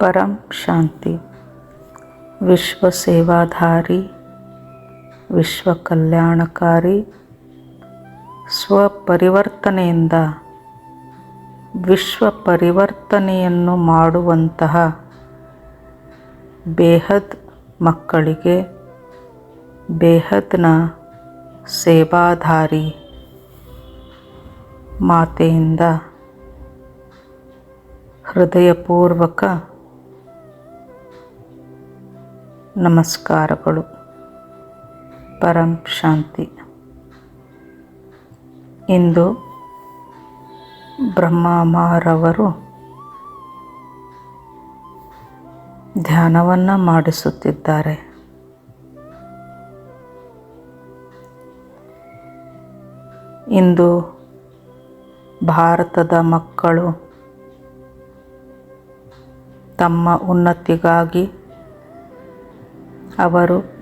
ಪರಂ ಶಾಂತಿ. ವಿಶ್ವ ಸೇವಾಧಾರಿ ವಿಶ್ವ ಕಲ್ಯಾಣಕಾರಿ ಸ್ವಪರಿವರ್ತನೆಯಿಂದ ವಿಶ್ವ ಪರಿವರ್ತನೆಯನ್ನು ಮಾಡುವಂತಹ ಬೇಹದ್ ಮಕ್ಕಳಿಗೆ ಬೇಹದ್ನ ಸೇವಾಧಾರಿ ಮಾತೆಯಿಂದ ಹೃದಯಪೂರ್ವಕ ನಮಸ್ಕಾರಗಳು. ಪರಂ ಶಾಂತಿ. ಇಂದು ಬ್ರಹ್ಮಮಾರವರು ಧ್ಯಾನವನ್ನು ಮಾಡಿಸುತ್ತಿದ್ದಾರೆ. ಇಂದು ಭಾರತದ ಮಕ್ಕಳು ತಮ್ಮ ಉನ್ನತಿಗಾಗಿ ಅವರು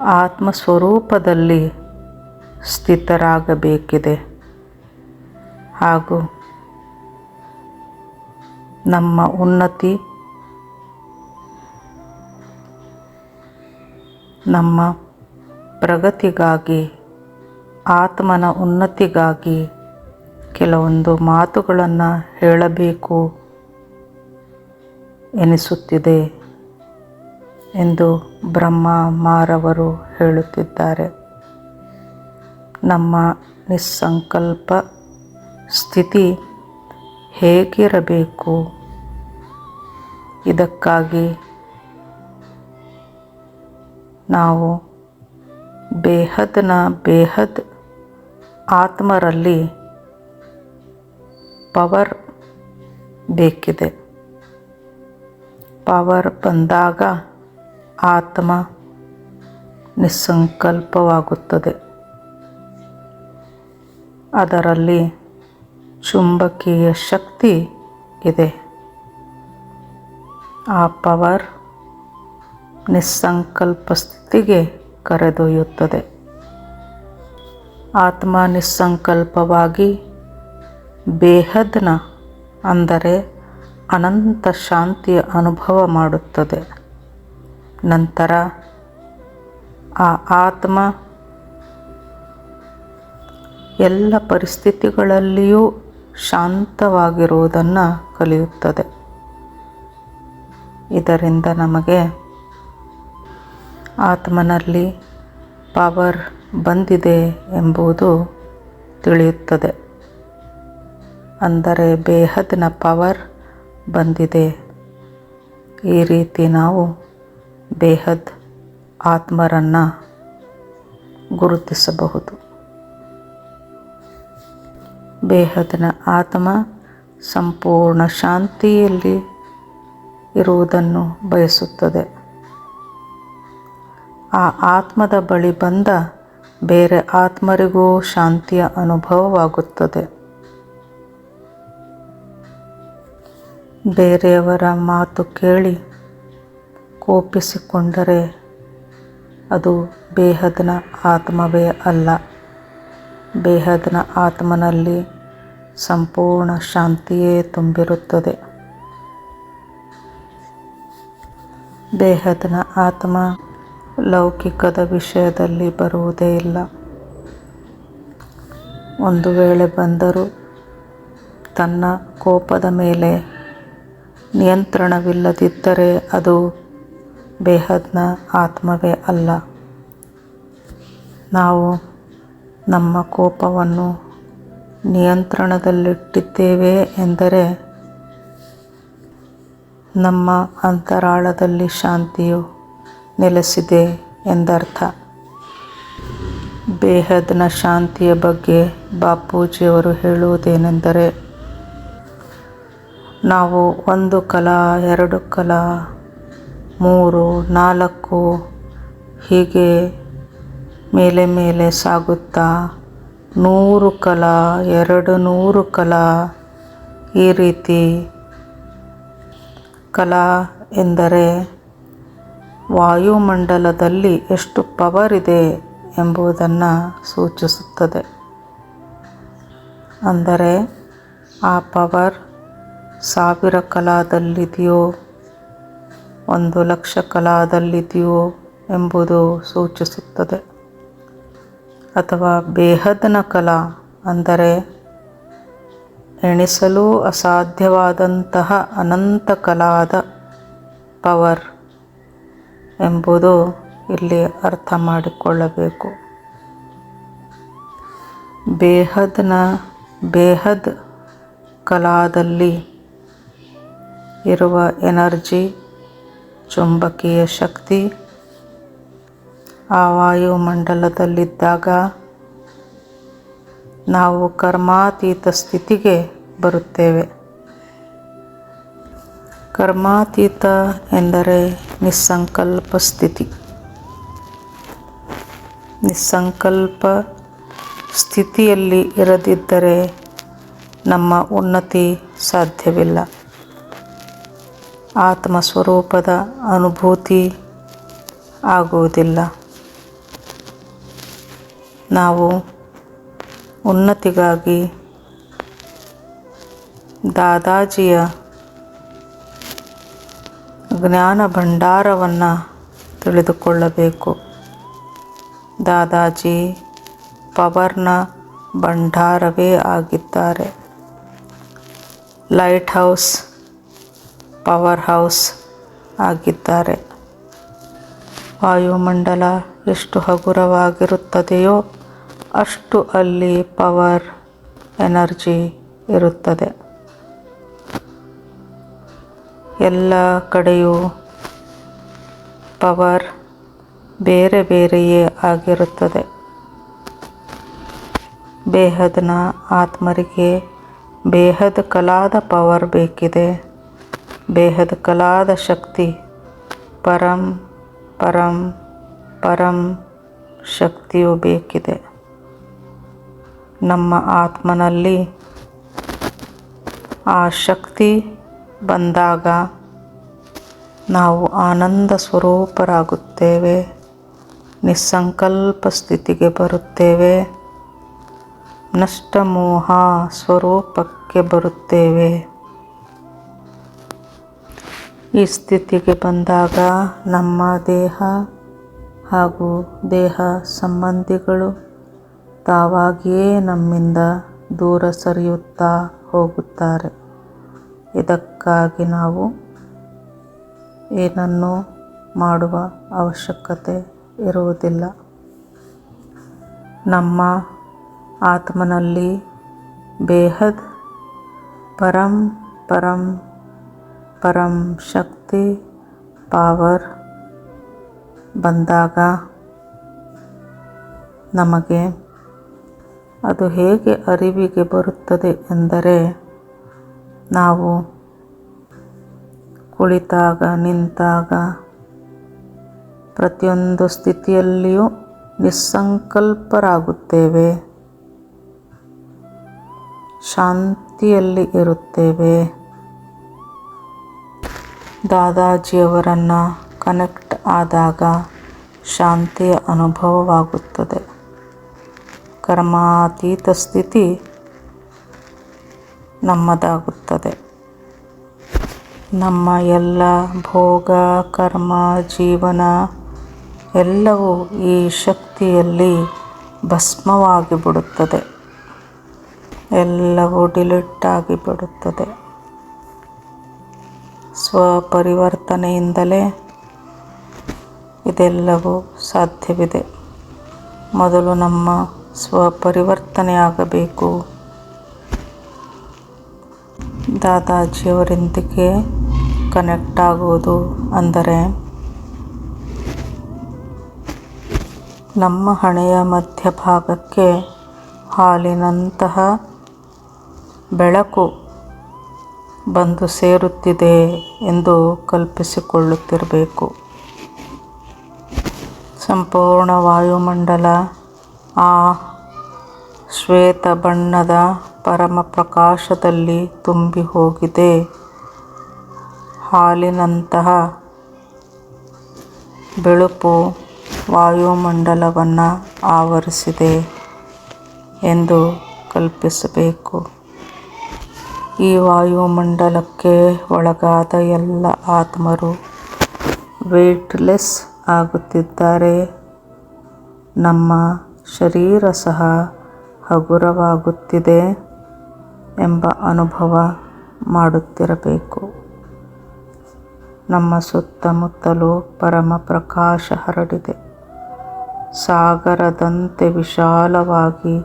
ಆತ್ಮಸ್ವರೂಪದಲ್ಲಿ ಸ್ಥಿತರಾಗಬೇಕಿದೆ. ಹಾಗೂ ನಮ್ಮ ಉನ್ನತಿ ನಮ್ಮ ಪ್ರಗತಿಗಾಗಿ ಆತ್ಮನ ಉನ್ನತಿಗಾಗಿ ಕೆಲವೊಂದು ಮಾತುಗಳನ್ನು ಹೇಳಬೇಕು ಎನಿಸುತ್ತಿದೆ. ಎಂದು ಬ್ರಹ್ಮ ಮಾರವರು ಹೇಳುತ್ತಿದ್ದಾರೆ. ನಮ್ಮ ನಿಸ್ಸಂಕಲ್ಪ ಸ್ಥಿತಿ ಹೇಗಿರಬೇಕು? ಇದಕ್ಕಾಗಿ ನಾವು ಬೇಹದ್ನ ಬೇಹದ್ ಆತ್ಮರಲ್ಲಿ ಪವರ್ ಬೇಕಿದೆ. ಪವರ್ ಬಂದಾಗ ಆತ್ಮ ನಿಸ್ಸಂಕಲ್ಪವಾಗುತ್ತದೆ. ಅದರಲ್ಲಿ ಚುಂಬಕೀಯ ಶಕ್ತಿ ಇದೆ. ಆ ಪವರ್ ನಿಸ್ಸಂಕಲ್ಪ ಸ್ಥಿತಿಗೆ ಕರೆದೊಯ್ಯುತ್ತದೆ. ಆತ್ಮ ನಿಸ್ಸಂಕಲ್ಪವಾಗಿ ಬೇಹದ್ನ ಅಂದರೆ ಅನಂತ ಶಾಂತಿಯ ಅನುಭವ ಮಾಡುತ್ತದೆ. ನಂತರ ಆ ಆತ್ಮ ಎಲ್ಲ ಪರಿಸ್ಥಿತಿಗಳಲ್ಲಿಯೂ ಶಾಂತವಾಗಿರುವುದನ್ನು ಕಲಿಯುತ್ತದೆ. ಇದರಿಂದ ನಮಗೆ ಆತ್ಮನಲ್ಲಿ ಪವರ್ ಬಂದಿದೆ ಎಂಬುದು ತಿಳಿಯುತ್ತದೆ. ಅಂದರೆ ಬೇಹದ್ನ ಪವರ್ ಬಂದಿದೆ. ಈ ರೀತಿ ನಾವು ಬೇಹದ್ ಆತ್ಮರನ್ನು ಗುರುತಿಸಬಹುದು. ಬೇಹದ್ನ ಆತ್ಮ ಸಂಪೂರ್ಣ ಶಾಂತಿಯಲ್ಲಿ ಇರುವುದನ್ನು ಬಯಸುತ್ತದೆ. ಆ ಆತ್ಮದ ಬಳಿ ಬಂದ ಬೇರೆ ಆತ್ಮರಿಗೂ ಶಾಂತಿಯ ಅನುಭವವಾಗುತ್ತದೆ. ಬೇರೆಯವರ ಮಾತು ಕೇಳಿ ಕೋಪಿಸಿಕೊಂಡರೆ ಅದು ಬೇಹದ್ನ ಆತ್ಮವೇ ಅಲ್ಲ. ಬೇಹದ್ನ ಆತ್ಮನಲ್ಲಿ ಸಂಪೂರ್ಣ ಶಾಂತಿಯೇ ತುಂಬಿರುತ್ತದೆ. ದೇಹದನ ಆತ್ಮ ಲೌಕಿಕದ ವಿಷಯದಲ್ಲಿ ಬರುವುದೇ ಇಲ್ಲ. ಒಂದು ವೇಳೆ ಬಂದರೂ ತನ್ನ ಕೋಪದ ಮೇಲೆ ನಿಯಂತ್ರಣವಿಲ್ಲದಿದ್ದರೆ ಅದು ಬೇಹದ್ನ ಆತ್ಮವೇ ಅಲ್ಲ. ನಾವು ನಮ್ಮ ಕೋಪವನ್ನು ನಿಯಂತ್ರಣದಲ್ಲಿಟ್ಟಿದ್ದೇವೆ ಎಂದರೆ ನಮ್ಮ ಅಂತರಾಳದಲ್ಲಿ ಶಾಂತಿಯು ನೆಲೆಸಿದೆ ಎಂದರ್ಥ. ಬೇಹದ್ನ ಶಾಂತಿಯ ಬಗ್ಗೆ ಬಾಪೂಜಿಯವರು ಹೇಳುವುದೇನೆಂದರೆ, ನಾವು ಒಂದು ಕಲ, ಎರಡು ಕಲ ಮೂರು, ನಾಲ್ಕು, ಹೀಗೆ ಮೇಲೆ ಮೇಲೆ ಸಾಗುತ್ತಾ ನೂರು ಕಲ, ಎರಡು ನೂರು ಕಲ ಈ ರೀತಿ ಕಲಾ ಎಂದರೆ ವಾಯುಮಂಡಲದಲ್ಲಿ ಎಷ್ಟು ಪವರ್ ಇದೆ ಎಂಬುದನ್ನು ಸೂಚಿಸುತ್ತದೆ. ಅಂದರೆ ಆ ಪವರ್ ಸಾವಿರ ಕಲಾದಲ್ಲಿದೆಯೋ ಒಂದು ಲಕ್ಷ ಕಲಾದಲ್ಲಿದೆಯೋ ಎಂಬುದು ಸೂಚಿಸುತ್ತದೆ. ಅಥವಾ ಬೇಹದ್ನ ಕಲಾ ಅಂದರೆ ಎಣಿಸಲು ಅಸಾಧ್ಯವಾದಂತಹ ಅನಂತ ಕಲಾದ ಪವರ್ ಎಂಬುದು ಇಲ್ಲಿ ಅರ್ಥ ಮಾಡಿಕೊಳ್ಳಬೇಕು. ಬೇಹದ್ನ ಬೇಹದ್ ಕಲಾದಲ್ಲಿ ಇರುವ ಎನರ್ಜಿ ಚುಂಬಕೀಯ ಶಕ್ತಿ ಆ ವಾಯುಮಂಡಲದಲ್ಲಿದ್ದಾಗ ನಾವು ಕರ್ಮಾತೀತ ಸ್ಥಿತಿಗೆ ಬರುತ್ತೇವೆ. ಕರ್ಮಾತೀತ ಎಂದರೆ ನಿಸ್ಸಂಕಲ್ಪ ಸ್ಥಿತಿ. ನಿಸ್ಸಂಕಲ್ಪ ಸ್ಥಿತಿಯಲ್ಲಿ ಇರದಿದ್ದರೆ ನಮ್ಮ ಉನ್ನತಿ ಸಾಧ್ಯವಿಲ್ಲ. ಆತ್ಮ ಸ್ವರೂಪದ ಅನುಭೂತಿ ಆಗುವುದಿಲ್ಲ. ನಾವು ಉನ್ನತಿಗಾಗಿ ದಾದಾಜಿಯ ಜ್ಞಾನ ಭಂಡಾರವನ್ನು ತಿಳಿದುಕೊಳ್ಳಬೇಕು. ದಾದಾಜಿ ಪವರ್ನ ಭಂಡಾರವೇ ಆಗಿದ್ದಾರೆ. ಲೈಟ್ ಹೌಸ್ ಪವರ್ ಹೌಸ್ ಆಗಿದ್ದಾರೆ. ವಾಯುಮಂಡಲ ಎಷ್ಟು ಹಗುರವಾಗಿರುತ್ತದೆಯೋ ಅಷ್ಟು ಅಲ್ಲಿ ಪವರ್, ಎನರ್ಜಿ ಇರುತ್ತದೆ. ಎಲ್ಲ ಕಡೆಯೂ ಪವರ್ ಬೇರೆ ಬೇರೆಯೇ ಆಗಿರುತ್ತದೆ. ಬೇಹದ್ನ ಆತ್ಮರಿಗೆ ಬೇಹದ ಕಲಾದ ಪವರ್ ಬೇಕಿದೆ. ಬೇಹದ್ ಕಲಾದ ಶಕ್ತಿ. ಪರಂ ಪರಂ ಪರಂ ಶಕ್ತಿಯು ಬೇಕಿದೆ. ನಮ್ಮ ಆತ್ಮನಲ್ಲಿ ಆ ಶಕ್ತಿ ಬಂದಾಗ ನಾವು ಆನಂದ ಸ್ವರೂಪರಾಗುತ್ತೇವೆ, ನಿಸ್ಸಂಕಲ್ಪ ಸ್ಥಿತಿಗೆ ಬರುತ್ತೇವೆ, ನಷ್ಟಮೋಹ ಸ್ವರೂಪಕ್ಕೆ ಬರುತ್ತೇವೆ. ಈ ಸ್ಥಿತಿಗೆ ಬಂದಾಗ ನಮ್ಮ ದೇಹ ಹಾಗೂ ದೇಹ ಸಂಬಂಧಿಗಳು ತಾವಾಗಿಯೇ ನಮ್ಮಿಂದ ದೂರ ಸರಿಯುತ್ತಾ ಹೋಗುತ್ತಾರೆ. ಇದಕ್ಕಾಗಿ ನಾವು ಏನನ್ನೂ ಮಾಡುವ ಅವಶ್ಯಕತೆ ಇರುವುದಿಲ್ಲ. ನಮ್ಮ ಆತ್ಮನಲ್ಲಿ ಬೇಹದ್ ಪರಂ ಪರಂ ಪರಂ ಶಕ್ತಿ ಪಾವರ್ ಬಂದಾಗ ನಮಗೆ ಅದು ಹೇಗೆ ಅರಿವಿಗೆ ಬರುತ್ತದೆ ಎಂದರೆ ನಾವು ಕುಳಿತಾಗ, ನಿಂತಾಗ ಪ್ರತಿಯೊಂದು ಸ್ಥಿತಿಯಲ್ಲಿಯೂ ನಿಸ್ಸಂಕಲ್ಪರಾಗುತ್ತೇವೆ. ಶಾಂತಿಯಲ್ಲಿ ಇರುತ್ತೇವೆ. ದಾದಾಜಿಯವರನ್ನು ಕನೆಕ್ಟ್ ಆದಾಗ ಶಾಂತಿಯ ಅನುಭವವಾಗುತ್ತದೆ. ಕರ್ಮಾತೀತ ಸ್ಥಿತಿ ನಮ್ಮದಾಗುತ್ತದೆ. ನಮ್ಮ ಎಲ್ಲ ಭೋಗ, ಕರ್ಮ, ಜೀವನ ಎಲ್ಲವೂ ಈ ಶಕ್ತಿಯಲ್ಲಿ ಭಸ್ಮವಾಗಿ ಬಿಡುತ್ತದೆ ಎಲ್ಲವೂ ಡಿಲೀಟ್ ಆಗಿಬಿಡುತ್ತದೆ. ಸ್ವಪರಿವರ್ತನೆಯಿಂದಲೇ ಇದೆಲ್ಲವೂ ಸಾಧ್ಯವಿದೆ. ಮೊದಲು ನಮ್ಮ ಸ್ವಪರಿವರ್ತನೆಯಾಗಬೇಕು. ದಾದಾಜಿಯವರೊಂದಿಗೆ ಕನೆಕ್ಟ್ ಆಗುವುದು ಅಂದರೆ ನಮ್ಮ ಹಣೆಯ ಮಧ್ಯಭಾಗಕ್ಕೆ ಹಾಲಿನಂತಹ ಬೆಳಕು ಬಂದು ಸೇರುತ್ತಿದೆ ಎಂದು ಕಲ್ಪಿಸಿಕೊಳ್ಳುತ್ತಿರಬೇಕು. ಸಂಪೂರ್ಣ ವಾಯುಮಂಡಲ ಆ ಶ್ವೇತ ಬಣ್ಣದ ಪರಮ ಪ್ರಕಾಶದಲ್ಲಿ ತುಂಬಿ ಹೋಗಿದೆ ಹಾಲಿನಂತಹ ಬೆಳುಪು ವಾಯುಮಂಡಲವನ್ನು ಆವರಿಸಿದೆ ಎಂದು ಕಲ್ಪಿಸಬೇಕು. ಈ ವಾಯುಮಂಡಲಕ್ಕೆ ಒಳಗಾದ ಎಲ್ಲ ಆತ್ಮರು ವೇಟ್ಲೆಸ್ ಆಗುತ್ತಿದ್ದಾರೆ. ನಮ್ಮ ಶರೀರ ಸಹ ಹಗುರವಾಗುತ್ತಿದೆ ಎಂಬ ಅನುಭವ ಮಾಡುತ್ತಿರಬೇಕು. ನಮ್ಮ ಸುತ್ತಮುತ್ತಲೂ ಪರಮ ಪ್ರಕಾಶ ಹರಡಿದೆ. ಸಾಗರದಂತೆ ವಿಶಾಲವಾಗಿ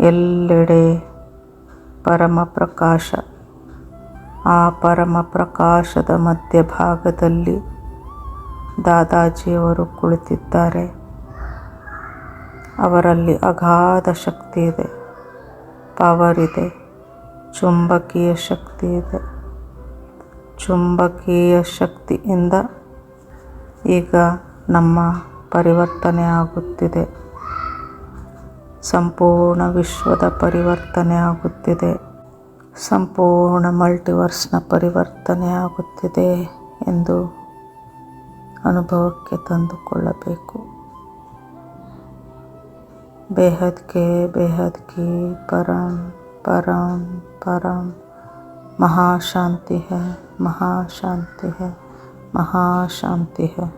ಎಲ್ಲೆಡೆ ಪರಮ ಪ್ರಕಾಶ ಆ ಪರಮ ಪ್ರಕಾಶದ ಮಧ್ಯಭಾಗದಲ್ಲಿ ದಾದಾಜಿಯವರು ಕುಳಿತಿದ್ದಾರೆ. ಅವರಲ್ಲಿ ಅಗಾಧ ಶಕ್ತಿ ಇದೆ ಪವರ್ ಇದೆ ಚುಂಬಕೀಯ ಶಕ್ತಿ ಇದೆ ಚುಂಬಕೀಯ ಶಕ್ತಿಯಿಂದ ಈಗ ನಮ್ಮ ಪರಿವರ್ತನೆ ಆಗುತ್ತಿದೆ. ಸಂಪೂರ್ಣ ವಿಶ್ವದ ಪರಿವರ್ತನೆ ಆಗುತ್ತಿದೆ. ಸಂಪೂರ್ಣ ಮಲ್ಟಿವರ್ಸ್ನ ಪರಿವರ್ತನೆ ಆಗುತ್ತಿದೆ ಎಂದು ಅನುಭವಕ್ಕೆ ತಂದುಕೊಳ್ಳಬೇಕು. ಬೇಹದ್ಕೆ ಬೇಹದ್ಕಿ ಪರಂ ಪರಂ ಪರಂ, ಮಹಾಶಾಂತಿ ಹೇ ಮಹಾಶಾಂತಿ ಹೇ ಮಹಾಶಾಂತಿ ಹೇ.